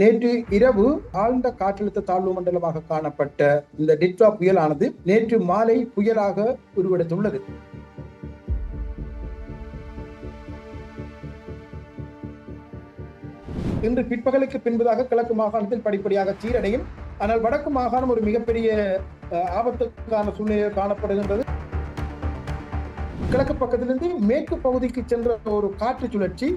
நேற்று இரவு ஆழ்ந்த காற்றழுத்த தாழ்வு மண்டலமாக காணப்பட்ட இந்த டிட்வா புயலானது நேற்று மாலை புயலாக உருவெடுத்துள்ளது. இன்று பிற்பகலுக்கு பின்பதாக கிழக்கு மாகாணத்தில் படிப்படியாக சீரடையும். ஆனால் வடக்கு மாகாணம் ஒரு மிகப்பெரிய ஆபத்துக்கான சூழ்நிலை காணப்படுகின்றது. கிழக்கு பக்கத்திலிருந்து மேற்கு பகுதிக்கு சென்ற ஒரு காற்று சுழற்சி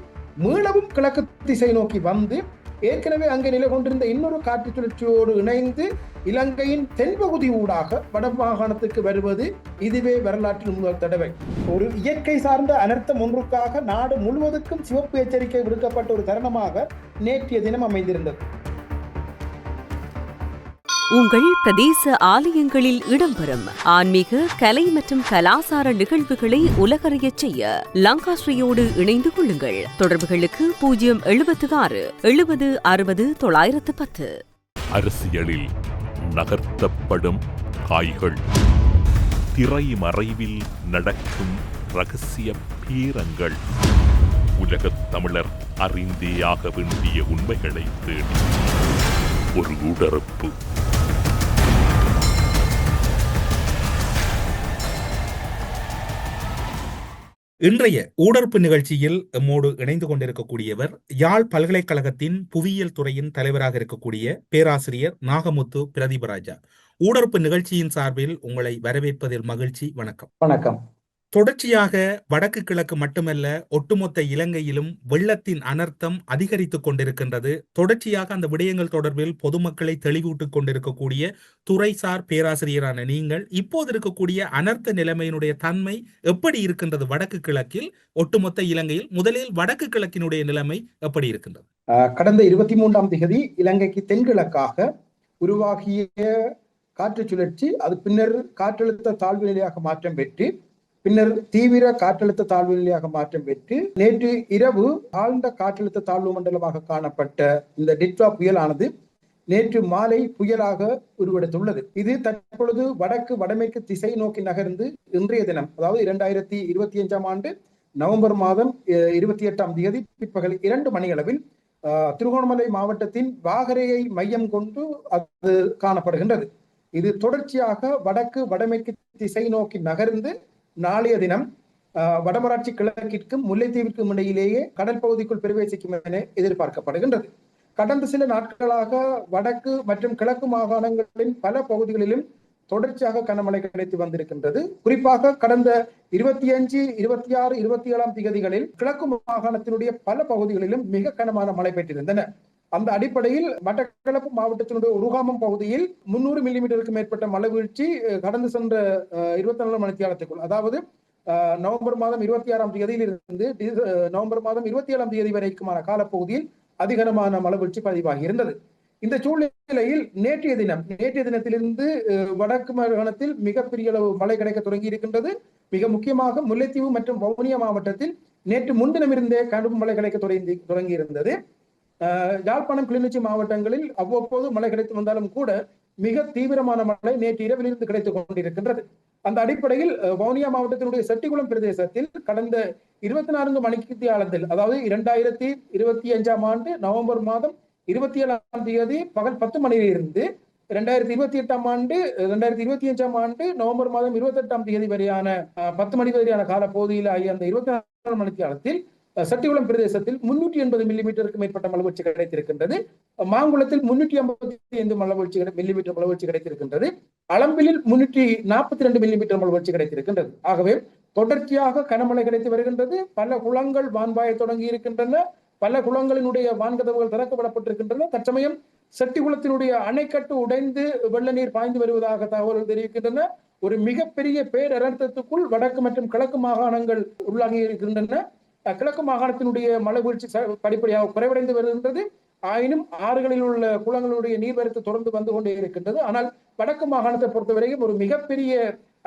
மீளவும் கிழக்கு திசை நோக்கி வந்து ஏற்கனவே அங்கே நிலை கொண்டிருந்த இன்னொரு காற்று சுழற்சியோடு இணைந்து இலங்கையின் தென்பகுதி ஊடாக வட மாகாணத்துக்கு வருவது இதுவே வரலாற்றில் முதல் தடவை. ஒரு இயற்கை சார்ந்த அனர்த்தம் ஒன்றுக்காக நாடு முழுவதுக்கும் சிவப்பு எச்சரிக்கை விடுக்கப்பட்ட ஒரு தருணமாக நேற்றைய தினம் அமைந்திருந்தது. உங்கள் பிரதேச ஆலயங்களில் இடம்பெறும் ஆன்மீக கலை மற்றும் கலாசார நிகழ்வுகளை உலகறியச் செய்ய லங்காஸ்ரீயோடு இணைந்து கொள்ளுங்கள். தொடர்புகளுக்கு பூஜ்ஜியம் எழுபத்து ஆறு எழுபது அறுபது தொள்ளாயிரத்து பத்து. அரசியலில் நகர்த்தப்படும் காய்கள் திரைமறைவில் நடக்கும் ரகசிய பீரங்கள். உலகத் தமிழர் அறிந்தேயாக வேண்டிய உண்மைகளை தேடி ஒரு உடறுப்பு இன்றைய ஊடறுப்பு நிகழ்ச்சியில் எம்மோடு இணைந்து கொண்டிருக்கக்கூடியவர் யாழ் பல்கலைக்கழகத்தின் புவியியல் துறையின் தலைவராக இருக்கக்கூடிய பேராசிரியர் நாகமுத்து பிரதீபராஜா. ஊடறுப்பு நிகழ்ச்சியின் சார்பில் உங்களை வரவேற்பதில் மகிழ்ச்சி. வணக்கம். வணக்கம். தொடர்ச்சியாக வடக்கு கிழக்கு மட்டுமல்ல ஒட்டுமொத்த இலங்கையிலும் வெள்ளத்தின் அனர்த்தம் அதிகரித்துக் கொண்டிருக்கின்றது. தொடர்ச்சியாக அந்த விடயங்கள் தொடர்பில் பொதுமக்களை தெளிவூட்டுக் கொண்டிருக்கக்கூடிய துறைசார் பேராசிரியரான நீங்கள் இப்போது இருக்கக்கூடிய அனர்த்த நிலைமையினுடைய தன்மை எப்படி இருக்கின்றது வடக்கு கிழக்கில் ஒட்டுமொத்த இலங்கையில்? முதலில் வடக்கு கிழக்கினுடைய நிலைமை எப்படி இருக்கின்றது? கடந்த இருபத்தி மூன்றாம் தேதி இலங்கைக்கு தென்கிழக்காக உருவாகிய காற்று சுழற்சி அது பின்னர் காற்றழுத்த தாழ்வு நிலையாக மாற்றம் பெற்று பின்னர் தீவிர காற்றழுத்த தாழ்வு நிலையாக மாற்றம் பெற்று நேற்று இரவு ஆழ்ந்த காற்றழுத்த தாழ்வு மண்டலமாக காணப்பட்ட இந்த டிட்வா புயலானது நேற்று மாலை புயலாக உருவெடுத்துள்ளது. இது தற்பொழுது வடக்கு வடமேற்கு திசை நோக்கி நகர்ந்து இன்றைய தினம் அதாவது இரண்டாயிரத்தி இருபத்தி அஞ்சாம் ஆண்டு நவம்பர் மாதம் அஹ், இருபத்தி எட்டாம் தேதி பிற்பகல் இரண்டு மணியளவில் திருகோணமலை மாவட்டத்தின் வாகரையை மையம் கொண்டு அது காணப்படுகின்றது. இது தொடர்ச்சியாக வடக்கு வடமேற்கு திசை நோக்கி நகர்ந்து நாளைய தினம் வடமராட்சி கிழக்கிற்கும் முல்லைத்தீவிற்கும் இடையிலேயே கடல் பகுதிக்குள் பிரவேசிக்கும் என எதிர்பார்க்கப்படுகின்றது. கடந்த சில நாட்களாக வடக்கு மற்றும் கிழக்கு மாகாணங்களின் பல பகுதிகளிலும் தொடர்ச்சியாக கனமழை கிடைத்து வந்திருக்கின்றது. குறிப்பாக கடந்த இருபத்தி அஞ்சு இருபத்தி ஆறு இருபத்தி ஏழாம் திகதிகளில் கிழக்கு மாகாணத்தினுடைய பல பகுதிகளிலும் மிக கனமான மழை பெற்றிருந்தன. அந்த அடிப்படையில் மட்டக்களப்பு மாவட்டத்தினுடைய உருகாமம் பகுதியில் முன்னூறு மில்லிமீட்டருக்கு மேற்பட்ட மழை வீழ்ச்சி கடந்து சென்ற இருபத்தி நாலு மணித்தியாலத்துக்குள். அதாவது நவம்பர் மாதம் இருபத்தி ஆறாம் தேதியில் இருந்து நவம்பர் மாதம் இருபத்தி ஏழாம் தேதி வரைக்குமான காலப்பகுதியில் அதிகரமான மழை வீழ்ச்சி பதிவாகி இருந்தது. இந்த சூழ்நிலையில் நேற்றைய தினம் நேற்றைய தினத்திலிருந்து அஹ், வடக்கு மாகாணத்தில் மிகப்பெரிய அளவு மழை கிடைக்க தொடங்கி இருக்கின்றது. மிக முக்கியமாக முல்லைத்தீவு மற்றும் வவுனியா மாவட்டத்தில் நேற்று முன்தினமிருந்தே கடும் மழை கிடைக்க தொடங்கி தொடங்கி இருந்தது. யாழ்ப்பாணம் கிளிநொச்சி மாவட்டங்களில் அவ்வப்போது மழை கிடைத்து வந்தாலும் கூட மிக தீவிரமான மழை நேற்று இரவிலிருந்து கிடைத்துக் கொண்டிருக்கின்றது. அந்த அடிப்படையில் வவுனியா மாவட்டத்தினுடைய செட்டிகுளம் பிரதேசத்தில் கடந்த இருபத்தி நான்கு மணித்தியாலத்தில் அதாவது இரண்டாயிரத்தி இருபத்தி அஞ்சாம் ஆண்டு நவம்பர் மாதம் இருபத்தி ஏழாம் தேதி பகல் பத்து மணியிலிருந்து இரண்டாயிரத்தி இருபத்தி எட்டாம் ஆண்டு இரண்டாயிரத்தி இருபத்தி அஞ்சாம் ஆண்டு நவம்பர் மாதம் இருபத்தி எட்டாம் தேதி வரையான பத்து மணி வரையான கால பகுதியில் ஆகிய அந்த இருபத்தி நாலு மணி காலத்தில் சட்டிகுளம் பிரதேசத்தில் முன்னூற்றி எண்பது மில்லிமீட்டருக்கு மேற்பட்ட மலவீழ்ச்சி கிடைத்திருக்கின்றது. மாங்குளத்தில் முன்னூற்றி ஐம்பத்தி ஐந்து மலவீழ்ச்சி மில்லிமீட்டர் மலவீழ்ச்சி கிடைத்திருக்கின்றது. அளம்பிலில் முன்னூற்றி நாற்பத்தி ரெண்டு மில்லிமீட்டர் மலவீழ்ச்சி கிடைத்திருக்கின்றது. ஆகவே தொடர்ச்சியாக கனமழை கிடைத்து வருகின்றது. பல குளங்கள் வான்பாய தொடங்கி இருக்கின்றன. பல குளங்களினுடைய வான்கதவுகள் திறக்கப்படப்பட்டிருக்கின்றன. தற்சமயம் செட்டிகுளத்தினுடைய அணைக்கட்டு உடைந்து வெள்ள நீர் பாய்ந்து வருவதாக தகவல்கள் தெரிவிக்கின்றன. ஒரு மிகப்பெரிய பேரர்த்தத்துக்குள் வடக்கு மற்றும் கிழக்கு மாகாணங்கள் உள்ளாகி இருக்கின்றன. கிழக்கு மாகாணத்தினுடைய மழை வீழ்ச்சி படிப்படியாக குறைவடைந்து வருகின்றது. ஆயினும் ஆறுகளில் உள்ள குளங்களுடைய நீர்வரத்து தொடர்ந்து வந்து கொண்டே இருக்கின்றது. ஆனால் வடக்கு மாகாணத்தை பொறுத்தவரையும் ஒரு மிகப்பெரிய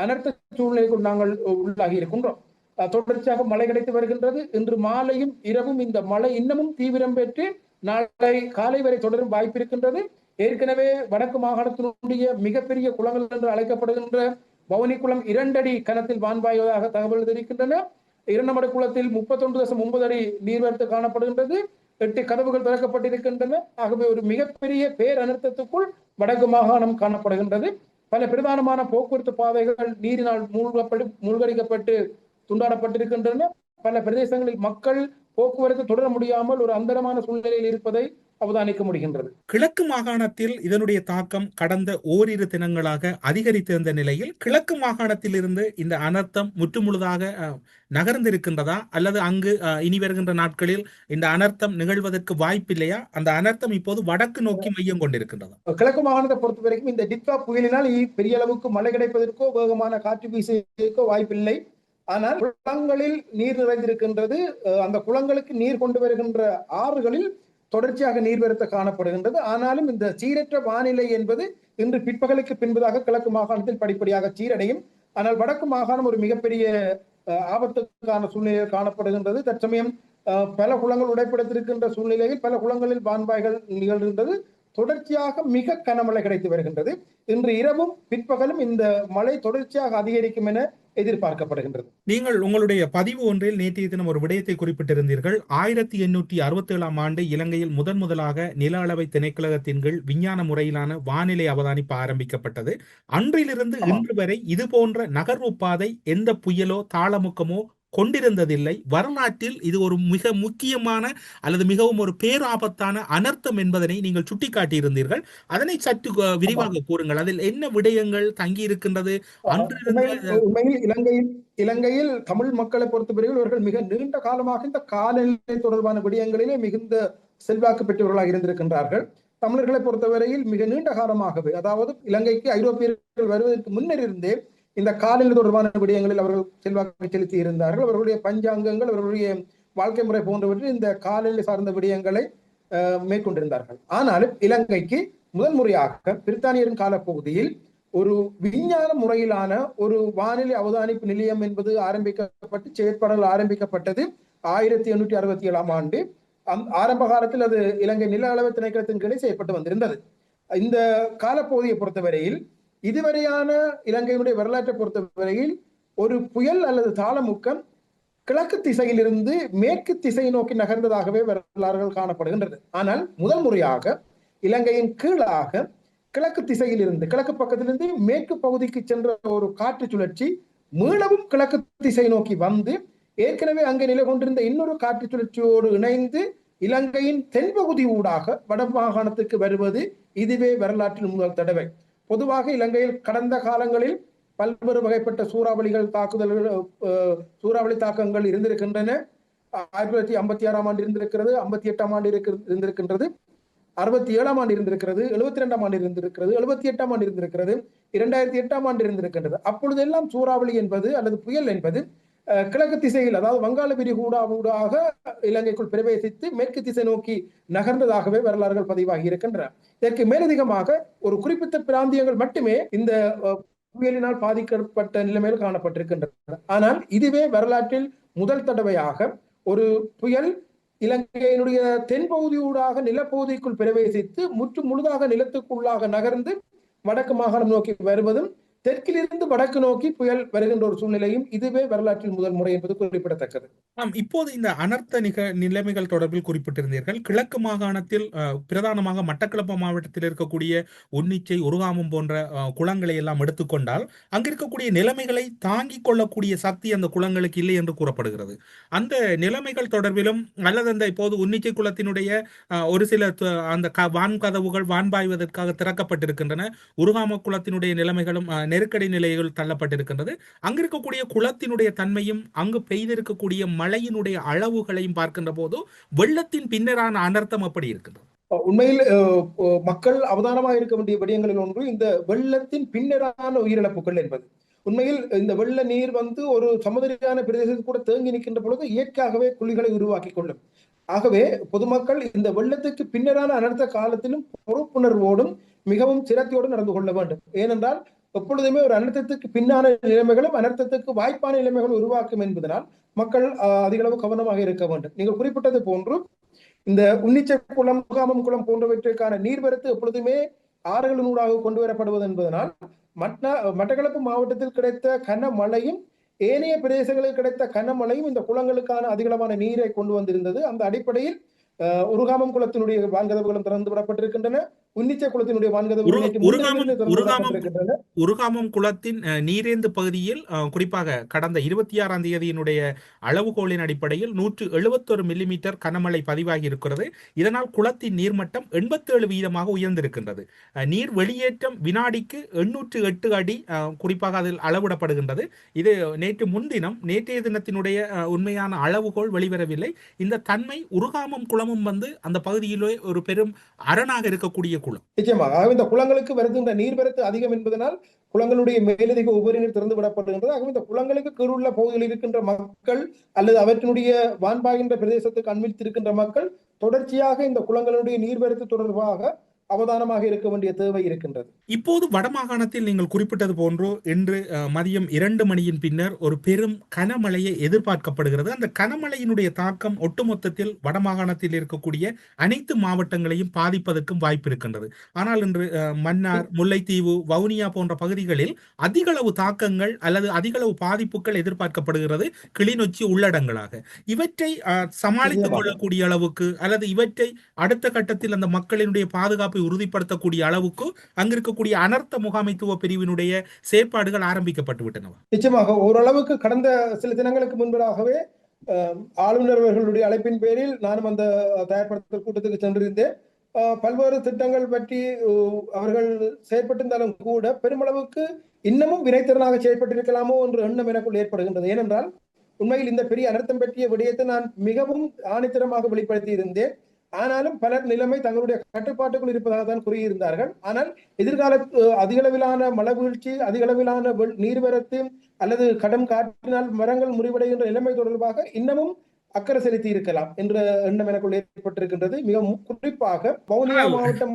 அனர்த்த சூழ்நிலைக்கு நாங்கள் உள்ளாகி இருக்கின்றோம். தொடர்ச்சியாக மழை கிடைத்து வருகின்றது. இன்று மாலையும் இரவும் இந்த மழை இன்னமும் தீவிரம் பெற்று நாளை காலை வரை தொடரும் வாய்ப்பு இருக்கின்றது. ஏற்கனவே வடக்கு மாகாணத்தினுடைய மிகப்பெரிய குளங்கள் என்று அழைக்கப்படுகின்ற பவனி குளம் இரண்டடி கனத்தில் வான்பாய்வதாக தகவல் தெரிவிக்கின்றன. இரண்டமடை குளத்தில் முப்பத்தொன்று தசம் ஒன்பது அடி நீர்வரத்து காணப்படுகின்றது. எட்டு கதவுகள் திறக்கப்பட்டிருக்கின்றன. ஆகவே ஒரு மிகப்பெரிய பேரனர்த்தத்துக்குள் வடக்கு மாகாணம் காணப்படுகின்றது. பல பிரதானமான போக்குவரத்து பாதைகள் நீரினால் மூழ்கப்பட்டு மூழ்கடிக்கப்பட்டு துண்டாடப்பட்டிருக்கின்றன. பல பிரதேசங்களில் மக்கள் போக்குவரத்து தொடர முடியாமல் ஒரு அந்தரமான சூழ்நிலையில் இருப்பதை அவதானிக்க முடிகின்றது. கிழக்கு மாகாணத்தில் இதனுடைய தாக்கம் கடந்த ஓரிரு தினங்களாக அதிகரித்திருந்த நிலையில் கிழக்கு மாகாணத்தில் இருந்து இந்த அனர்த்தம் முற்றுமுழுதாக நகர்ந்திருக்கின்றதா? அல்லது அங்கு அஹ், இனி வருகின்ற நாட்களில் இந்த அனர்த்தம் நிகழ்வதற்கு வாய்ப்பில்லையா? அந்த அனர்த்தம் இப்போது வடக்கு நோக்கி மையம் கொண்டிருக்கின்றதா? கிழக்கு மாகாணத்தை பொறுத்த வரைக்கும் இந்த டிட்வா புயலினால் பெரிய அளவுக்கு மழை கிடைப்பதற்கோ வேகமான காற்று வீசுவதற்கோ வாய்ப்பில்லை. ஆனால் குளங்களில் நீர் நிறைந்திருக்கின்றது அந்த குளங்களுக்கு நீர் கொண்டு வருகின்ற ஆறுகளில் தொடர்ச்சியாக நீர்வரத்து காணப்படுகின்றது. ஆனாலும் இந்த சீரற்ற வானிலை என்பது இன்று பிற்பகலுக்கு பின்பதாக கிழக்கு மாகாணத்தில் படிப்படியாக சீரடையும். ஆனால் வடக்கு மாகாணம் ஒரு மிகப்பெரிய அஹ், ஆபத்துக்கான சூழ்நிலையில் காணப்படுகின்றது. தற்சமயம் அஹ், பல குளங்கள் உடைப்படுத்திருக்கின்ற சூழ்நிலையில் பல குளங்களில் வான்பாய்கள் நிகழ்கின்றது. தொடர்ச்சியாக மிக கனமழை கிடைத்து வருகின்றது. இன்று இரவும் பிற்பகலும் இந்த மழை தொடர்ச்சியாக அதிகரிக்கும் என எதிர்பார்க்கப்படுகின்றது. நீங்கள் உங்களுடைய பதிவு ஒன்றில் நேற்றைய தினம் ஒரு விடயத்தை குறிப்பிட்டிருந்தீர்கள். ஆயிரத்தி எண்ணூற்றி அறுபத்தி ஏழாம் ஆண்டு இலங்கையில் முதன் முதலாக நில அளவை திணைக்களகத்தின் கீழ் விஞ்ஞான முறையிலான வானிலை அவதானிப்பு ஆரம்பிக்கப்பட்டது. அன்றிலிருந்து. இன்று வரை இது போன்ற நகர்வு பாதை எந்த புயலோ தாளமுக்கமோ கொண்டிருந்ததில்லை. வரலாற்றில் இது ஒரு மிக முக்கியமான அல்லது மிகவும் ஒரு பேராபத்தான அனர்த்தம் என்பதனை நீங்கள் சுட்டிக்காட்டியிருந்தீர்கள். அதனை சற்று விரிவாக கூறுங்கள். அதில் என்ன விடயங்கள் தங்கி இருக்கின்றது உண்மையில் உண்மையில் இலங்கையில் இலங்கையில் தமிழ் மக்களை பொறுத்தவரையில் இவர்கள் மிக நீண்ட காலமாக இந்த காலநிலை தொடர்பான விடயங்களிலே மிகுந்த செல்வாக்கு பெற்றவர்களாக இருந்திருக்கின்றார்கள். தமிழர்களை பொறுத்தவரையில் மிக நீண்ட காலமாகவே அதாவது இலங்கைக்கு ஐரோப்பியர்கள் வருவதற்கு முன்னர் இருந்தே இந்த காலநிலை தொடர்பான விடயங்களில் அவர்கள் செல்வாக்கு செலுத்தி இருந்தார்கள். அவர்களுடைய பஞ்சாங்கங்கள் அவர்களுடைய வாழ்க்கை முறை போன்றவற்றில் இந்த காலநிலை சார்ந்த விடயங்களை அஹ், மேற்கொண்டிருந்தார்கள். ஆனாலும் இலங்கைக்கு முதல் முறையாக பிரித்தானியரின் காலப்பகுதியில் ஒரு விஞ்ஞான முறையிலான ஒரு வானிலை அவதானிப்பு நிலையம் என்பது ஆரம்பிக்கப்பட்டு செயற்பாடுகள் ஆரம்பிக்கப்பட்டது ஆயிரத்தி எண்ணூற்றி அறுபத்தி ஏழாம் ஆண்டு. ஆரம்ப காலத்தில் அது இலங்கை நில அளவு திணைக்களத்தின் கீழே செய்யப்பட்டு வந்திருந்தது. இந்த காலப்பகுதியை பொறுத்தவரையில் இதுவரையான இலங்கையினுடைய வரலாற்றை பொறுத்தவரையில் ஒரு புயல் அல்லது தாளமுக்கம் கிழக்கு திசையிலிருந்து மேற்கு திசை நோக்கி நகர்ந்ததாகவே வரலாறுகள் காணப்படுகின்றது. ஆனால் முதல் முறையாக இலங்கையின் கீழாக கிழக்கு திசையிலிருந்து கிழக்கு பக்கத்திலிருந்து மேற்கு பகுதிக்கு சென்ற ஒரு காற்று சுழற்சி மீளவும் கிழக்கு திசை நோக்கி வந்து ஏற்கனவே அங்கே நிலை கொண்டிருந்த இன்னொரு காற்று சுழற்சியோடு இணைந்து இலங்கையின் தென்பகுதி ஊடாக வட மாகாணத்துக்கு வருவது இதுவே வரலாற்றில் முதல் தடவை. பொதுவாக இலங்கையில் கடந்த காலங்களில் பல்வேறு வகைப்பட்ட சூறாவளிகள் தாக்குதல்கள் சூறாவளி தாக்கங்கள் இருந்திருக்கின்றன. ஆயிரத்தி தொள்ளாயிரத்தி ஐம்பத்தி ஆறாம் ஆண்டு இருந்திருக்கிறது ஐம்பத்தி எட்டாம் ஆண்டு இருக்கு- இருந்திருக்கின்றது. அறுபத்தி ஏழாம் ஆண்டு இருந்திருக்கிறது எழுபத்தி ரெண்டாம் ஆண்டு இருந்திருக்கிறது எழுபத்தி எட்டாம் ஆண்டு இருந்திருக்கிறது இரண்டாயிரத்தி எட்டாம் ஆண்டு இருந்திருக்கின்றது. அப்பொழுதெல்லாம் சூறாவளி என்பது அல்லது புயல் என்பது கிழக்கு திசையில் அதாவது வங்காள விரிகூடா ஊடாக இலங்கைக்குள் பிரவேசித்து மேற்கு திசை நோக்கி நகர்ந்ததாகவே வரலாறுகள் பதிவாகி இருக்கின்றன. இதற்கு மேலதிகமாக ஒரு குறிப்பிட்ட பிராந்தியங்கள் மட்டுமே இந்த புயலினால் பாதிக்கப்பட்ட நிலைமையில் காணப்பட்டிருக்கின்றன. ஆனால் இதுவே வரலாற்றில் முதல் தடவையாக ஒரு புயல் இலங்கையினுடைய தென்பகுதியூடாக நிலப்பகுதிக்குள் பிரவேசித்து முற்று முழுதாக நிலத்துக்குள்ளாக நகர்ந்து வடக்கு மாகாணம் நோக்கி வருவதும் தெற்கிலிருந்து வடக்கு நோக்கி புயல் வருகின்ற ஒரு சூழ்நிலையும் இதுவே வரலாற்றில் முதல் முறை என்பது குறிப்பிடத்தக்கது. ஆம் இப்போது இந்த அனர்த்த நிக நிலைமைகள் தொடர்பில் குறிப்பிட்டிருந்தீர்கள். கிழக்கு மாகாணத்தில் பிரதானமாக மட்டக்களப்பு மாவட்டத்தில் இருக்கக்கூடிய உன்னிச்சை உருகாமம் போன்ற குளங்களை எல்லாம் எடுத்துக்கொண்டால் அங்கிருக்கக்கூடிய நிலைமைகளை தாங்கிக் கொள்ளக்கூடிய சக்தி அந்த குளங்களுக்கு இல்லை என்று கூறப்படுகிறது. அந்த நிலைமைகள் தொடர்பிலும் அல்லது அந்த இப்போது உன்னிச்சை குளத்தினுடைய அஹ், ஒரு சில அந்த க வான் கதவுகள் வான் பாய்வதற்காக திறக்கப்பட்டிருக்கின்றன. உருகாம குளத்தினுடைய நிலைமைகளும் அஹ், நெருக்கடி நிலைகள் தள்ளப்பட்டிருக்கின்றது. அங்கு இருக்கக்கூடிய குளத்தினுடைய தன்மையும் அங்கு பெய்திருக்கக்கூடிய மழையினுடைய அளவுகளையும் பார்க்கின்ற போது வெள்ளத்தின் பின்னரான அனர்த்தம் அப்படி இருக்கின்றது. உண்மையில் மக்கள் அவதானமாக இருக்க வேண்டிய விடயங்களில் ஒன்று இந்த வெள்ளத்தின் பின்னரான உயிரிழப்புகள் என்பது. உண்மையில் இந்த வெள்ள நீர் வந்து ஒரு சமுதிரியான பிரதேசத்தில் கூட தேங்கி நிற்கின்ற பொழுது இயற்கையாகவே குழிகளை உருவாக்கி கொள்ளும். ஆகவே பொதுமக்கள் இந்த வெள்ளத்துக்கு பின்னரான அனர்த்த காலத்திலும் பொறுப்புணர்வோடும் மிகவும் சிரத்தையோடு நடந்து கொள்ள வேண்டும். ஏனென்றால் எப்பொழுதுமே ஒரு அனர்த்தத்துக்கு பின்னான நிலைமைகளும் அனர்த்தத்துக்கு வாய்ப்பான நிலைமைகளும் உருவாக்கும் என்பதனால் மக்கள் அதிகளவு அதிக அளவு கவனமாக இருக்க வேண்டும். நீங்கள் குறிப்பிட்டது போன்று இந்த உன்னிச்சை குளம் முகாமம் குளம் போன்றவற்றிற்கான நீர்வரத்து எப்பொழுதுமே ஆறுகளினூடாக கொண்டு வரப்படுவது என்பதனால் மட்ட மட்டக்களப்பு மாவட்டத்தில் கிடைத்த கனமழையும் ஏனைய பிரதேசங்களில் கிடைத்த கனமழையும் இந்த குளங்களுக்கான அதிகளவான நீரை கொண்டு வந்திருந்தது. அந்த அடிப்படையில் உருகாமம் குளத்தினுடைய வான்கதவுகளும் திறந்து விடப்பட்டிருக்கின்றன. உன்னிச்சை குளத்தினுடைய நேற்று உருகாமம் குளத்தின் நீரேந்து பகுதியில் குறிப்பாக கடந்த இருபத்தி ஆறாம் தேதியினுடைய அளவுகோலின் அடிப்படையில் நூற்று எழுபத்தொரு மில்லிமீட்டர் கனமழை பதிவாகி இருக்கிறது. இதனால் குளத்தின் நீர்மட்டம் எண்பத்தேழு வீதமாக உயர்ந்திருக்கின்றது. நீர் வெளியேற்றம் வினாடிக்கு எண்ணூற்று எட்டு அடி குறிப்பாக அதில் அளவிடப்படுகின்றது. இது நேற்று முன்தினம் நேற்றைய தினத்தினுடைய உண்மையான அளவுகோல் வெளிவரவில்லை. இந்த தன்மை உருகாமம் குளமும் வந்து அந்த பகுதியிலே ஒரு பெரும் அரணாக இருக்கக்கூடிய குளம். நிச்சயமாக. இந்த குளங்களுக்கு வருகின்ற நீர்வரத்து அதிகம் என்பதனால் குளங்களுடைய மேலதிக உபரி நீர் திறந்து விடப்படுகின்றது. ஆகவே இந்த குளங்களுக்கு கீழுள்ள பகுதியில் இருக்கின்ற மக்கள் அல்லது அவற்றினுடைய வான்பாகின்ற பிரதேசத்துக்கு அண்மித்திருக்கின்ற மக்கள் தொடர்ச்சியாக இந்த குளங்களுடைய நீர்வரத்து தொடர்பாக அவதானமாக இருக்க வேண்டிய தேவை இருக்கின்றது. இப்போது வடமாகாணத்தில் நீங்கள் குறிப்பிட்டது போன்று இன்று மதியம் இரண்டு மணியின் பின்னர் ஒரு பெரும் கனமழையை எதிர்பார்க்கப்படுகிறது. அந்த கனமழையினுடைய தாக்கம் ஒட்டுமொத்தத்தில் வடமாகாணத்தில் இருக்கக்கூடிய அனைத்து மாவட்டங்களையும் பாதிப்பதற்கும் வாய்ப்பு இருக்கின்றது. ஆனால் இன்று மன்னார் முல்லைத்தீவு வவுனியா போன்ற பகுதிகளில் அதிகளவு தாக்கங்கள் அல்லது அதிகளவு பாதிப்புகள் எதிர்பார்க்கப்படுகிறது கிளிநொச்சி உள்ளடங்களாக. இவற்றை சமாளித்துக். கொள்ளக்கூடிய அளவுக்கு அல்லது இவற்றை அடுத்த கட்டத்தில் அந்த மக்களினுடைய பாதுகாப்பை உறுதிப்படுத்தக்கூடிய அளவுக்கு அங்கு இருக்கக்கூடிய அனர்த்த முகாமைத்துவ பிரிவினுடைய செயற்பாடுகள் ஆரம்பிக்கப்பட்டு விட்டனவா? நிச்சயமாக ஓரளவுக்கு கடந்த சில தினங்களுக்கு முன்பதாகவே ஆளுநர் அவர்களுடைய அழைப்பின் பேரில் நானும் அந்த தயார்படுத்தல் கூட்டத்துக்கு சென்றிருந்தேன். பல்வேறு திட்டங்கள் பற்றி அவர்கள் செயற்பட்டிருந்தாலும் கூட பெருமளவுக்கு இன்னமும் வினைத்திறனாக செயற்பட்டிருக்கலாமோ என்ற எண்ணம் எனக்குள் ஏற்படுகின்றது. ஏனென்றால் உண்மையில் இந்த பெரிய அனர்த்தம் பற்றிய விடயத்தை நான் மிகவும் ஆணித்தரமாக வெளிப்படுத்தி இருந்தேன் ஆனாலும் பலர் நிலைமை தங்களுடைய கட்டுப்பாட்டுக்குள் இருப்பதாக தான் கூறியிருந்தார்கள். ஆனால் எதிர்கால அதிகளவிலான மழை வீழ்ச்சி அதிகளவிலான நீர்வரத்து அல்லது கடும் காற்றினால் மரங்கள் முறிவடைகின்ற நிலைமை தொடர்பாக இன்னமும் அக்கறை செலுத்தி இருக்கலாம் என்ற எண்ணம் எனக்குள் ஏற்பட்டிருக்கின்றது. மிக குறிப்பாக வவுனியா மாவட்டம்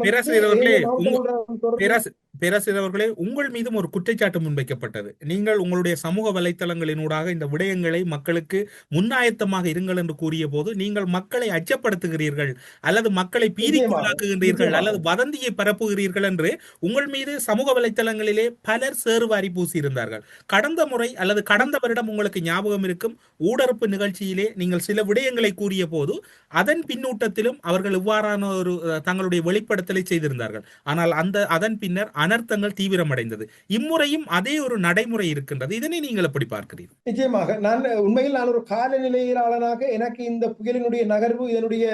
உங்கள் மீதும் ஒரு குற்றச்சாட்டு முன்வைக்கப்பட்டது. நீங்கள் உங்களுடைய சமூக வலைத்தளங்களினூடாக இந்த விடயங்களை மக்களுக்கு முன்னாயத்தமாக இருங்கள் என்று கூறிய போது நீங்கள் மக்களை அச்சப்படுத்துகிறீர்கள் அல்லது மக்களை பீதிக்குள்ளாக்குகின்றீர்கள். அல்லது வதந்தியை பரப்புகிறீர்கள் என்று உங்கள் மீது சமூக வலைத்தளங்களிலே பலர் சேறுவாரி பூசியிருந்தார்கள். கடந்த முறை அல்லது கடந்த வருடம் உங்களுக்கு ஞாபகம் இருக்கும் ஊடறுப்பு நிகழ்ச்சியிலே நீங்கள் சில விடயங்களை கூறிய போது அதன் பின்னூட்டத்திலும் அவர்கள் இவ்வாறான ஒரு தங்களுடைய வெளிப்படுத்தலை செய்திருந்தார்கள். ஆனால் அந்த அதன் பின்னர் அனர்த்தங்கள் தீவிரமடைந்தது. இம்முறையும் அதே ஒரு நடைமுறை இருக்கின்றது. இதனை நீங்கள் எப்படி பார்க்கிறீர்கள்? நிச்சயமாக. நான் உண்மையில் நான் ஒரு காலநிலையாளனாக எனக்கு இந்த புயலினுடைய நகர்வு இதனுடைய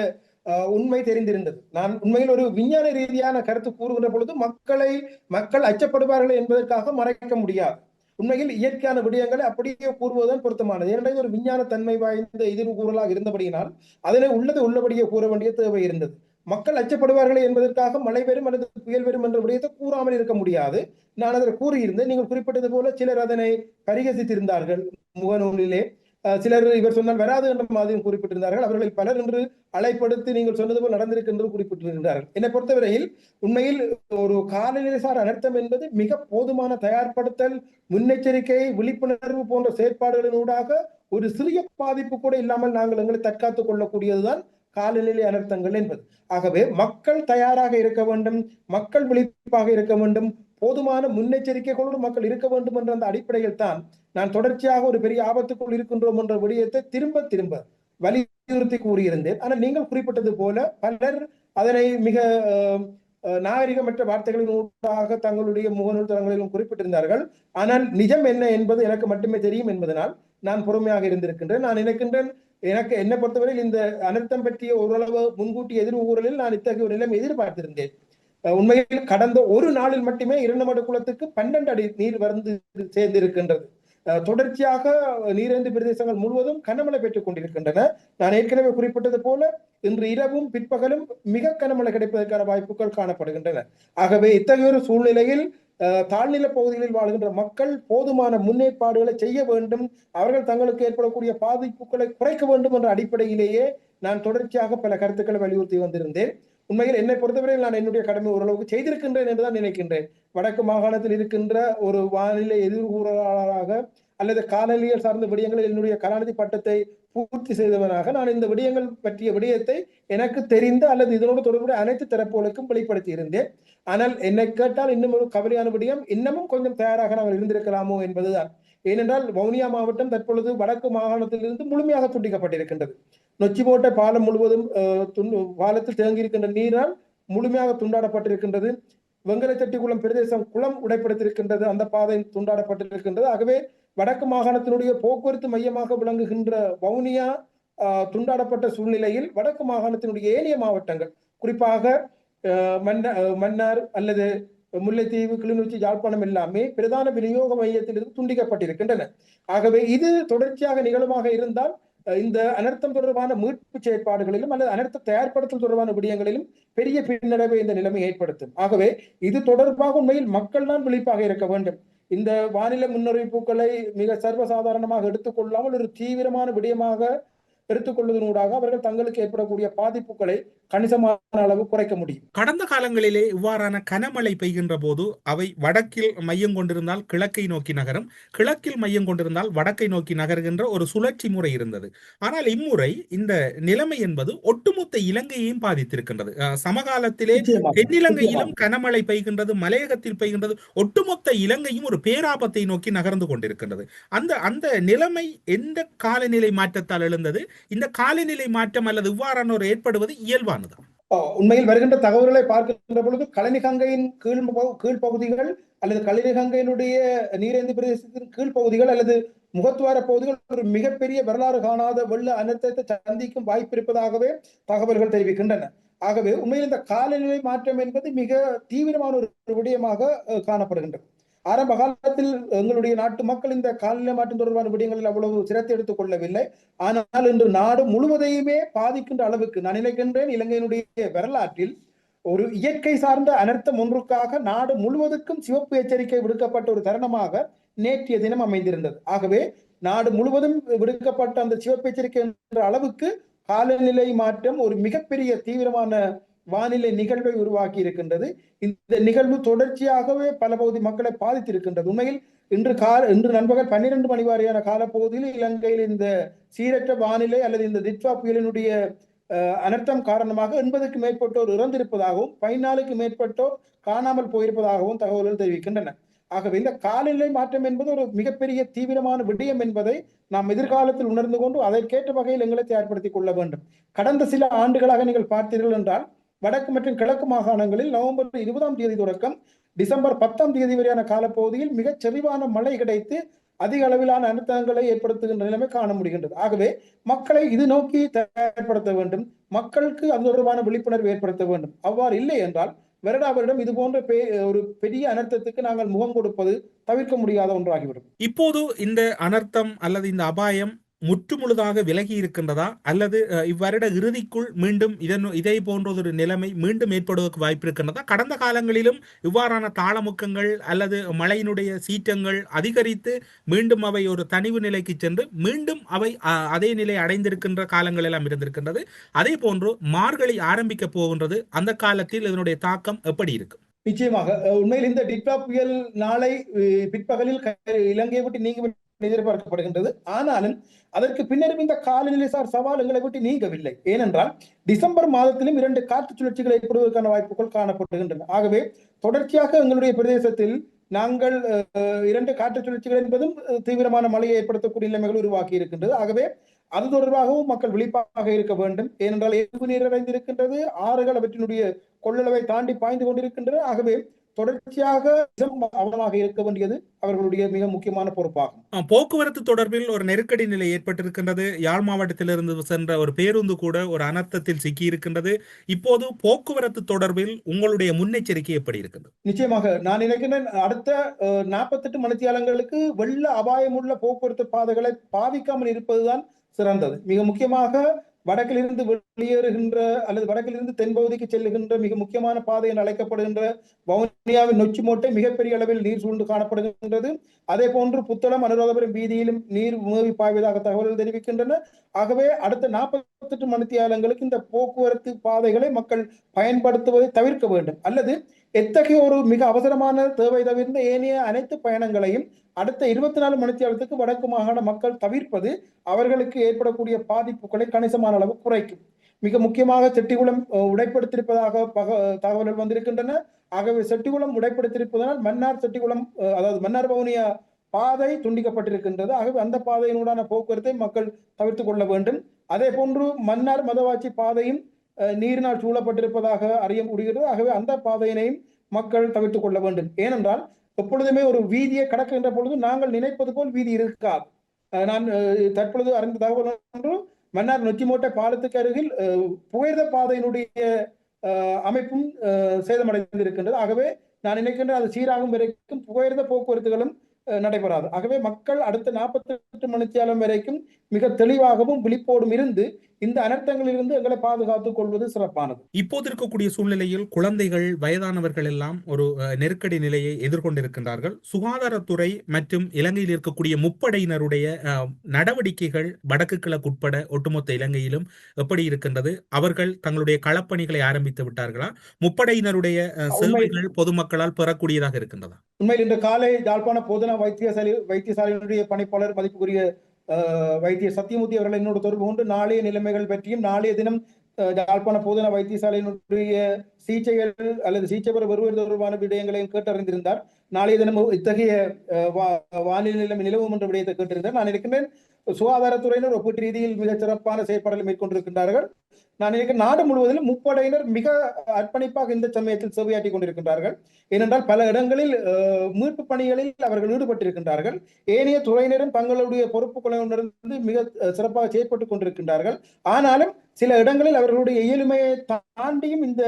உண்மை தெரிந்திருந்தது. நான் உண்மையில் ஒரு விஞ்ஞான ரீதியான கருத்து கூறுகின்ற பொழுது மக்களை மக்கள் அச்சப்படுவார்கள் என்பதற்காக மறைக்க முடியாது. உண்மையில் இயற்கையான விடயங்களை அப்படியே கூறுவதுதான் பொருத்தமானது. ஏனென்றால் ஒரு விஞ்ஞான தன்மை வாய்ந்த எதிர்வு கூறலாக இருந்தபடியினால் அதனை உள்ளது உள்ளபடியே கூற வேண்டிய தேவை இருந்தது. மக்கள் அச்சப்படுவார்களே என்பதற்காக மழை வரும் அல்லது புயல் வரும் என்ற விடயத்தை கூறாமல் இருக்க முடியாது. நான் அதில் கூறியிருந்தேன். நீங்கள் குறிப்பிட்டது போல சிலர் அதனை பரிகசித்திருந்தார்கள். முகநூலிலே சிலர் இவர் சொன்னால் வராது என்ற மாதிரியும் குறிப்பிட்டிருந்தார்கள். அவர்களில் பலர் என்று அழைப்படுத்தி நீங்கள் சொன்னது போல் நடந்திருக்கு என்று என்னை பொறுத்தவரையில் உண்மையில் ஒரு காலநிலை சார் அனர்த்தம் என்பது மிக போதுமான தயார்படுத்தல் முன்னெச்சரிக்கை விழிப்புணர்வு போன்ற செயற்பாடுகளினூடாக ஒரு சிறிய பாதிப்பு கூட இல்லாமல் நாங்கள் எங்களை தற்காத்துக் கொள்ளக்கூடியதுதான் காலநிலை அனர்த்தங்கள் என்பது. ஆகவே மக்கள் தயாராக இருக்க வேண்டும் மக்கள் விழிப்பாக இருக்க வேண்டும் போதுமான முன்னெச்சரிக்கைகளோடு மக்கள் இருக்க வேண்டும் என்ற அந்த அடிப்படையில் தான் நான் தொடர்ச்சியாக ஒரு பெரிய ஆபத்துக்குள் இருக்கின்றோம் என்ற விடயத்தை திரும்ப திரும்ப வலியுறுத்தி கூறியிருந்தேன். ஆனால் நீங்கள் குறிப்பிட்டது போல பலர் அதனை மிக அஹ், நாகரிகமற்ற வார்த்தைகளினூடாக தங்களுடைய முகநூல் தளங்களிலும் குறிப்பிட்டிருந்தார்கள். ஆனால் நிஜம் என்ன என்பது எனக்கு மட்டுமே தெரியும் என்பதனால் நான் பொறுமையாக இருந்திருக்கின்றேன். நான் நினைக்கின்றேன் எனக்கு என்னை பொறுத்தவரையில் இந்த அனர்த்தம் பற்றிய ஓரளவு முன்கூட்டி எதிர் ஊரலில் நான் இத்தகைய ஒரு நிலைமை எதிர்பார்த்திருந்தேன். உண்மையில் கடந்த ஒரு நாளில் மட்டுமே இரண்டு குளத்துக்கு பன்னெண்டு அடி நீர் வந்து சேர்ந்திருக்கின்றது. அஹ் தொடர்ச்சியாக நீரேந்து பிரதேசங்கள் முழுவதும் கனமழை பெற்றுக் கொண்டிருக்கின்றன. நான் ஏற்கனவே குறிப்பிட்டது போல இன்று இரவும் பிற்பகலும் மிக கனமழை கிடைப்பதற்கான வாய்ப்புகள் காணப்படுகின்றன. ஆகவே இத்தகைய ஒரு சூழ்நிலையில் தாழ்நில பகுதிகளில் வாழ்கின்ற மக்கள் போதுமான முன்னேற்பாடுகளை செய்ய வேண்டும் அவர்கள் தங்களுக்கு ஏற்படக்கூடிய பாதிப்புகளை குறைக்க வேண்டும் என்ற அடிப்படையிலேயே நான் தொடர்ச்சியாக பல கருத்துக்களை வலியுறுத்தி வந்திருந்தேன். உண்மையில் என்னை பொறுத்தவரையில் நான் என்னுடைய கடமை ஓரளவுக்கு செய்திருக்கின்றேன் என்று தான் நினைக்கின்றேன். வடக்கு மாகாணத்தில் இருக்கின்ற ஒரு வானிலை எதிர்கூறாளராக அல்லது காலநிலையில் சார்ந்த விடயங்களில் என்னுடைய கலாநிதி பட்டத்தை பூர்த்தி செய்தவனாக நான் இந்த விடயங்கள் பற்றிய விடயத்தை எனக்கு தெரிந்த அல்லது இதனோடு தொடர்புடைய அனைத்து தரப்புகளுக்கும் வெளிப்படுத்தி இருந்தேன் ஆனால் என்னை கேட்டால் இன்னும் ஒரு கவலையான விடயம் இன்னமும் கொஞ்சம் தயாராக நாங்கள் இருந்திருக்கலாமோ என்பதுதான். ஏனென்றால் வவுனியா மாவட்டம் தற்பொழுது வடக்கு மாகாணத்திலிருந்து முழுமையாக துண்டிக்கப்பட்டிருக்கின்றது. நொச்சி போட்ட பாலம் முழுவதும் துண்டு- பாலத்தில் தேங்கி இருக்கின்ற நீரால் முழுமையாக துண்டாடப்பட்டிருக்கின்றது. வெங்கலச்செட்டிக்குளம் பிரதேசம் குளம் உடைப்படுத்தியிருக்கின்றது அந்த பாதை துண்டாடப்பட்டிருக்கின்றது. ஆகவே வடக்கு மாகாணத்தினுடைய போக்குவரத்து மையமாக விளங்குகின்ற வவுனியா துண்டாடப்பட்ட சூழ்நிலையில் வடக்கு மாகாணத்தினுடைய ஏனைய மாவட்டங்கள் குறிப்பாக மன்னார் அல்லது முல்லைத்தீவு கிளிநொச்சி யாழ்ப்பாணம் எல்லாமே பிரதான விநியோக மையத்திலிருந்து துண்டிக்கப்பட்டிருக்கின்றன. ஆகவே இது தொடர்ச்சியாக நிகழமாக இருந்தால் இந்த அனர்த்தம் தொடர்பான மீட்பு செயற்பாடுகளிலும் அல்லது அனர்த்த தயார்படுத்தல் தொடர்பான விடயங்களிலும் பெரிய பின்னடைவை இந்த நிலைமை ஏற்படுத்தும். ஆகவே இது தொடர்பாக உண்மையில் மக்கள் தான் விழிப்பாக இருக்க வேண்டும். இந்த வானிலை முன்னறிவிப்புகளை மிக சர்வசாதாரணமாக எடுத்துக்கொள்ளாமல் ஒரு தீவிரமான விடயமாக எடுத்துக்கொள்வதனூடாக அவர்கள் தங்களுக்கு ஏற்படக்கூடிய பாதிப்புகளை கணிசமான அளவு குறைக்க முடியும். கடந்த காலங்களிலே இவ்வாறான கனமழை பெய்கின்ற போது அவை வடக்கில் மையம் கொண்டிருந்தால் கிழக்கை நோக்கி நகரும். கிழக்கில் மையம் கொண்டிருந்தால் வடக்கை நோக்கி நகர்கின்ற ஒரு சுழற்சி முறை இருந்தது. ஆனால் இம்முறை இந்த நிலைமை என்பது ஒட்டுமொத்த இலங்கையையும் பாதித்திருக்கின்றது. சமகாலத்திலே தென்னிலங்கையிலும். கனமழை பெய்கின்றது மலையகத்தில் பெய்கின்றது ஒட்டுமொத்த இலங்கையும் ஒரு பேராபத்தை நோக்கி நகர்ந்து கொண்டிருக்கின்றது. அந்த அந்த நிலைமை எந்த காலநிலை மாற்றத்தால் எழுந்தது? இந்த காலநிலை மாற்றம் அல்லது இவ்வாறான ஒரு ஏற்படுவது இயல்பானதான் உண்மையில் வருகின்ற தகவல்களை பார்க்கின்ற பொழுது கலனிகங்கையின் கீழ் பகு- கீழ்ப்பகுதிகள் அல்லது கலனிகங்கையினுடைய நீரேந்து பிரதேசத்தின் கீழ்ப்பகுதிகள் அல்லது முகத்துவார பகுதிகள் ஒரு மிகப்பெரிய வரலாறு காணாத வெள்ள அனர்த்தத்தை சந்திக்கும் வாய்ப்பு இருப்பதாகவே தகவல்கள் தெரிவிக்கின்றன. ஆகவே உண்மையில் இந்த காலநிலை மாற்றம் என்பது மிக தீவிரமான ஒரு விடயமாக காணப்படுகின்றது. ஆரம்ப காலத்தில் எங்களுடைய நாட்டு மக்கள் இந்த காலநிலை மாற்றம் தொடர்பான விடயங்களில் அவ்வளவு சிரத்தை எடுத்துக் கொள்ளவில்லை. ஆனால் இன்று நாடு முழுவதையுமே பாதிக்கின்ற அளவுக்கு நான் நினைக்கின்றேன் இலங்கையினுடைய வரலாற்றில் ஒரு இயற்கை சார்ந்த அனர்த்தம் ஒன்றுக்காக நாடு முழுவதுக்கும் சிவப்பு எச்சரிக்கை விடுக்கப்பட்ட ஒரு தருணமாக நேற்றைய தினம் அமைந்திருந்தது. ஆகவே நாடு முழுவதும் விடுக்கப்பட்ட அந்த சிவப்பு எச்சரிக்கை என்ற அளவுக்கு காலநிலை மாற்றம் ஒரு மிகப்பெரிய தீவிரமான வானிலை நிகழ்வை உருவாக்கி இருக்கின்றது. இந்த நிகழ்வு தொடர்ச்சியாகவே பல பகுதி மக்களை பாதித்திருக்கின்றது. உண்மையில் இன்று கால இன்று நண்பகல் பன்னிரண்டு மணி வாரியான காலப்பகுதியில் இலங்கையில் இந்த சீரற்ற வானிலை அல்லது இந்த திட்வா புயலினுடைய அனர்த்தம் காரணமாக எண்பதுக்கு மேற்பட்டோர் இறந்திருப்பதாகவும் பதினாலுக்கு மேற்பட்டோர் காணாமல் போயிருப்பதாகவும் தகவல்கள் தெரிவிக்கின்றன. ஆகவே இந்த காலநிலை மாற்றம் என்பது ஒரு மிகப்பெரிய தீவிரமான விடயம் என்பதை நாம் எதிர்காலத்தில் உணர்ந்து கொண்டு அதற்கேற்ற வகையில் எங்களை தயார்படுத்திக் கொள்ள வேண்டும். கடந்த சில ஆண்டுகளாக நீங்கள் பார்த்தீர்கள் என்றால் வடக்கு மற்றும் கிழக்கு மாகாணங்களில் நவம்பர் இருபதாம் தேதி தொடக்கம் டிசம்பர் பத்தாம் தேதி வரையான காலப்பகுதியில் மிகச் செறிவான மழை கிடைத்து அதிக அளவிலான அனர்த்தங்களை ஏற்படுத்துகின்ற நிலைமை காண முடிகின்றது. ஆகவே மக்களை இது நோக்கி தயார்படுத்த வேண்டும். மக்களுக்கு அது தொடர்பான விழிப்புணர்வு ஏற்படுத்த வேண்டும். அவ்வாறு இல்லை என்றால் வருடா வருடம் இது போன்ற பெ- ஒரு பெரிய அனர்த்தத்துக்கு நாங்கள் முகம் கொடுப்பது தவிர்க்க முடியாத ஒன்றாகிவிடும். இப்போது இந்த அனர்த்தம் அல்லது இந்த அபாயம் முற்றுமுழுதாக விலகி இருக்கின்றதா? அல்லது இவ்வருட இறுதிக்குள் மீண்டும் இதன் இதே போன்றதொரு நிலைமை மீண்டும் ஏற்படுவதற்கு வாய்ப்பு இருக்கின்றதா? கடந்த காலங்களிலும் இவ்வாறான தாளமுக்கங்கள் அல்லது மழையினுடைய சீற்றங்கள் அதிகரித்து மீண்டும் அவை ஒரு தனிவு நிலைக்கு சென்று மீண்டும் அவை அஹ், அதே நிலை அடைந்திருக்கின்ற காலங்கள் எல்லாம் இருந்திருக்கின்றது. அதே போன்று மார்கழி ஆரம்பிக்க போகின்றது. அந்த காலத்தில் இதனுடைய தாக்கம் எப்படி இருக்கும்? நிச்சயமாக. உண்மையில் இந்த டிட்வா புயல் நாளை பிற்பகலில் இலங்கையை விட்டு நீங்க எதிர்பார்க்கப்படுகின்றது. ஆனாலும் அதற்கு பின்னரும் இந்த காலநிலை சார் சவால் எங்களை விட்டு நீங்கவில்லை. ஏனென்றால் டிசம்பர் மாதத்திலும் இரண்டு காற்று சுழற்சிகள் ஏற்படுவதற்கான வாய்ப்புகள் காணப்படுகின்றன. ஆகவே தொடர்ச்சியாக எங்களுடைய பிரதேசத்தில் நாங்கள் அஹ், இரண்டு காற்று சுழற்சிகள் என்பதும் தீவிரமான மழையை ஏற்படுத்தக்கூடிய நிலைமைகள் உருவாக்கி இருக்கின்றது. ஆகவே அது தொடர்பாகவும் மக்கள் விழிப்பாக இருக்க வேண்டும். ஏனென்றால் எரிவு நீர் அடைந்திருக்கின்றது. ஆறுகள் அவற்றினுடைய கொள்ளளவை தாண்டி பாய்ந்து கொண்டிருக்கின்றன. ஆகவே தொடர்ச்சியாக மிகவும் அவனமாக இருக்க வேண்டியது அவர்களுடைய மிக முக்கியமான பொறுப்பாகும். போக்குவரத்து தொடர்பில் ஒரு நெருக்கடி நிலை ஏற்பட்டிருக்கின்றது. யாழ் மாவட்டத்திலிருந்து சென்ற ஒரு பேருந்து கூட ஒரு அனர்த்தத்தில் சிக்கியிருக்கின்றது. இப்போது போக்குவரத்து தொடர்பில் உங்களுடைய முன்னெச்சரிக்கை எப்படி இருக்கின்றது? நிச்சயமாக நான் நினைக்கிறேன் அடுத்த நாற்பத்தெட்டு மணித்தியாலங்களுக்கு வெள்ள அபாயமுள்ள போக்குவரத்து பாதைகளை பாதிக்காமல் இருப்பதுதான் சிறந்தது. மிக முக்கியமாக வடக்கிலிருந்து வெளியேறுகின்ற அல்லது வடக்கிலிருந்து தென்பகுதிக்கு செல்லுகின்ற மிக முக்கியமான பாதை என்று அழைக்கப்படுகின்ற வவுனியாவின் நொச்சிமோட்டை மிகப்பெரிய அளவில் நீர் சூழ்ந்து காணப்படுகின்றது. அதே போன்று புத்தளம் அனுராதபுரம் வீதியிலும் நீர் மூவி பாய்வதாக தகவல்கள் தெரிவிக்கின்றன. ஆகவே அடுத்த நாற்பத்தெட்டு மணித்தியாலங்களுக்கு இந்த போக்குவரத்து பாதைகளை மக்கள் பயன்படுத்துவதை தவிர்க்க வேண்டும். அல்லது எத்தகைய ஒரு மிக அவசரமான தேவை தவிர்ந்த ஏனைய அனைத்து பயணங்களையும் அடுத்த இருபத்தி நாலு மணித்தியாலத்துக்கு வடக்கு மாகாண மக்கள் தவிர்ப்பது அவர்களுக்கு ஏற்படக்கூடிய பாதிப்புகளை கணிசமான அளவு குறைக்கும். மிக முக்கியமாக செட்டிகுளம் உடைப்படுத்திருப்பதாக உடைப்படுத்தியிருப்பதாக பக- தகவல்கள் வந்திருக்கின்றன. ஆகவே செட்டிகுளம் உடைப்படுத்தியிருப்பதனால் மன்னார் செட்டிகுளம் அதாவது மன்னார் பவுனியா பாதை துண்டிக்கப்பட்டிருக்கின்றது. ஆகவே அந்த பாதையினூடான போக்குவரத்தை மக்கள் தவிர்த்து கொள்ள வேண்டும். அதே போன்று மன்னார் மதவாச்சி பாதையும் நீரினால் சூழப்பட்டிருப்பதாக அறிய முடிகிறது. ஆகவே அந்த பாதையினையும் மக்கள் தவிர்த்து கொள்ள வேண்டும். ஏனென்றால் எப்பொழுதுமே ஒரு வீதியை கடக்கின்ற பொழுது நாங்கள் நினைப்பது போல் வீதி இருக்காது நான் தற்பொழுது அறிந்த தகவல் ஒன்று மன்னார் நொச்சிமோட்டை பாலத்துக்கு அருகில் புகைத பாதையினுடைய அஹ், அமைப்பும் அஹ், சேதமடைந்திருக்கின்றது. ஆகவே நான் நினைக்கின்ற அது சீராகும் வரைக்கும் புகையிறத போக்குவரத்துகளும் அஹ், நடைபெறாது. ஆகவே மக்கள் அடுத்த நாற்பத்தி எட்டு மணித்தியாலம் வரைக்கும் மிக தெளிவாகவும் விழிப்போடும் இருந்து இந்த அனர்த்தங்களிலிருந்து எங்களை பாதுகாத்துக் கொள்வது சிறப்பானது. இப்போது இருக்கக்கூடிய சூழ்நிலையில் குழந்தைகள் வயதானவர்கள் எல்லாம் ஒரு நெருக்கடி நிலையை எதிர்கொண்டிருக்கின்றார்கள். சுகாதாரத்துறை மற்றும் இலங்கையில் இருக்கக்கூடிய முப்படையினருடைய நடவடிக்கைகள் வடக்கு கிழக்கு உட்பட ஒட்டுமொத்த இலங்கையிலும் எப்படி இருக்கின்றது? அவர்கள் தங்களுடைய களப்பணிகளை ஆரம்பித்து விட்டார்களா? முப்படையினருடைய. சேவைகள் பொதுமக்களால் பெறக்கூடியதாக இருக்கின்றதா? உண்மையில் இன்று காலை யாழ்ப்பாண போதனா வைத்தியசாலை வைத்தியசாலையினுடைய பணிப்பாளர் மதிப்புக்குரிய வைத்தியர் சத்தியமூர்த்தி அவர்கள் என்னோட தொடர்பு கொண்டு நாளைய நிலைமைகள் பற்றியும் நாளைய தினம் யாழ்ப்பாண போதனா வைத்தியசாலையினுடைய சிகிச்சைகள் அல்லது சிகிச்சை பெற வருவது தொடர்பான விடயங்களையும் கேட்டறிந்திருந்தார். நாளைய தினம் இத்தகைய அஹ், வா- வானிலை நிலைமை நிலவும் என்ற விடயத்தை கேட்டிருந்தார் நான் இருக்கின்றேன். சுகாதாரத்துறையினர் ஒப்பீட்டு ரீதியில் மிகச் சிறப்பான செயற்பாடுகளை மேற்கொண்டிருக்கின்றார்கள். நான் நினைக்கிறேன் நாடு முழுவதிலும் முப்படையினர் மிக அர்ப்பணிப்பாக இந்த சமயத்தில் சேவையாற்றி கொண்டிருக்கின்றார்கள். ஏனென்றால் பல இடங்களில் மீட்பு பணிகளில் அவர்கள் ஈடுபட்டிருக்கின்றார்கள். ஏனைய துறையினரும் தங்களுடைய பொறுப்பு உணர்ந்து மிக அஹ், சிறப்பாக செயற்பட்டுக் கொண்டிருக்கின்றார்கள். ஆனாலும் சில இடங்களில் அவர்களுடைய இயலுமையை தாண்டியும் இந்த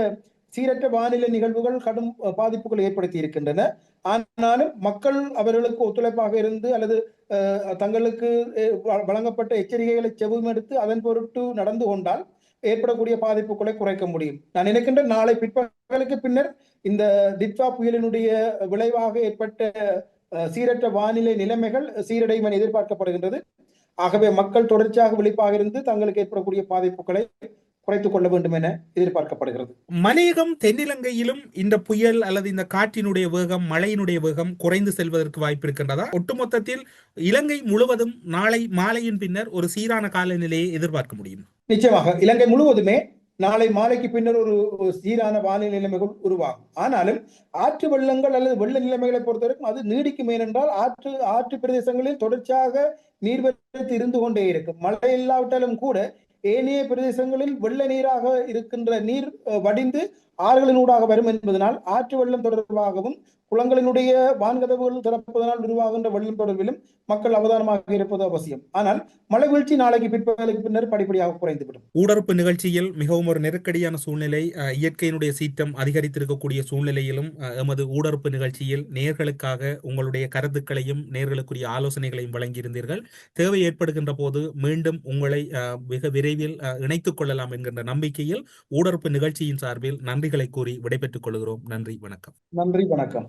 சீரற்ற வானிலை நிகழ்வுகள் கடும் அஹ், பாதிப்புகளை ஏற்படுத்தி இருக்கின்றன ஆனாலும் மக்கள் அவர்களுக்கு ஒத்துழைப்பாக இருந்து அல்லது தங்களுக்கு வழங்கப்பட்ட எச்சரிக்கைகளை செவிமெடுத்து அதன் பொருட்டு நடந்து கொண்டால் ஏற்படக்கூடிய பாதிப்புகளை குறைக்க முடியும். நான் நினைக்கின்ற நாளை பிற்பகலுக்கு பின்னர் இந்த டிட்வா புயலினுடைய விளைவாக ஏற்பட்ட சீரற்ற வானிலை நிலைமைகள் சீரடையும் என எதிர்பார்க்கப்படுகின்றது. ஆகவே மக்கள் தொடர்ச்சியாக விழிப்பாக இருந்து தங்களுக்கு ஏற்படக்கூடிய பாதிப்புகளை குறைத்துக் கொள்ள வேண்டும் என எதிர்பார்க்கப்படுகிறது. மலையகம் தென்னிலங்கையிலும் இந்த புயல் அல்லது இந்த காற்றினுடைய வேகம் மழையினுடைய வேகம் குறைந்து செல்வதற்கு வாய்ப்பு இருக்கின்றதா? ஒட்டுமொத்தத்தில் இலங்கை முழுவதும் நாளை மாலையின் பின்னர் ஒரு சீரான காலநிலையை எதிர்பார்க்க முடியும். நிச்சயமாக இலங்கை முழுவதுமே நாளை மாலைக்கு பின்னர் ஒரு சீரான வானிலை நிலைமைகள் உருவாகும். ஆனாலும் ஆற்று வெள்ளங்கள் அல்லது வெள்ள நிலைமைகளை பொறுத்தவரைக்கும் அது நீடிக்கும் ஏனென்றால் ஆற்று ஆற்று பிரதேசங்களில் தொடர்ச்சியாக நீர்வரத்து இருந்து கொண்டே இருக்கும். மழை இல்லாவிட்டாலும் கூட ஏனைய பிரதேசங்களில் வெள்ள நீராக இருக்கின்ற நீர் வடிந்து ஆறுகளின் ஊடாக வரும் என்பதனால் ஆற்று வெள்ளம் தொடர்பாகவும் குளங்களினுடைய வான்கதவுகள் திறப்பதனால் உருவாகின்ற வெள்ளம் தொடர்பிலும் மக்கள் அவதானமாக இருப்பது அவசியம். ஆனால் மழை வீழ்ச்சி நாளைக்கு பிற்பகலுக்கு பின்னர் படிப்படியாக குறைந்துவிடும். ஊடறுப்பு நிகழ்ச்சியில் மிகவும் ஒரு நெருக்கடியான சூழ்நிலை இயற்கையினுடைய சீற்றம் அதிகரித்திருக்கக்கூடிய சூழ்நிலையிலும் எமது ஊடறுப்பு நிகழ்ச்சியில் நேர்களுக்காக உங்களுடைய கருத்துக்களையும் நேர்களுக்குரிய ஆலோசனைகளையும் வழங்கியிருந்தீர்கள். தேவை ஏற்படுகின்ற போது மீண்டும் உங்களை மிக விரைவில் இணைத்துக் கொள்ளலாம் என்கின்ற நம்பிக்கையில் ஊடறுப்பு நிகழ்ச்சியின் சார்பில் நன்றிகளை கூறி விடைபெற்றுக் கொள்கிறோம். நன்றி வணக்கம். நன்றி வணக்கம்.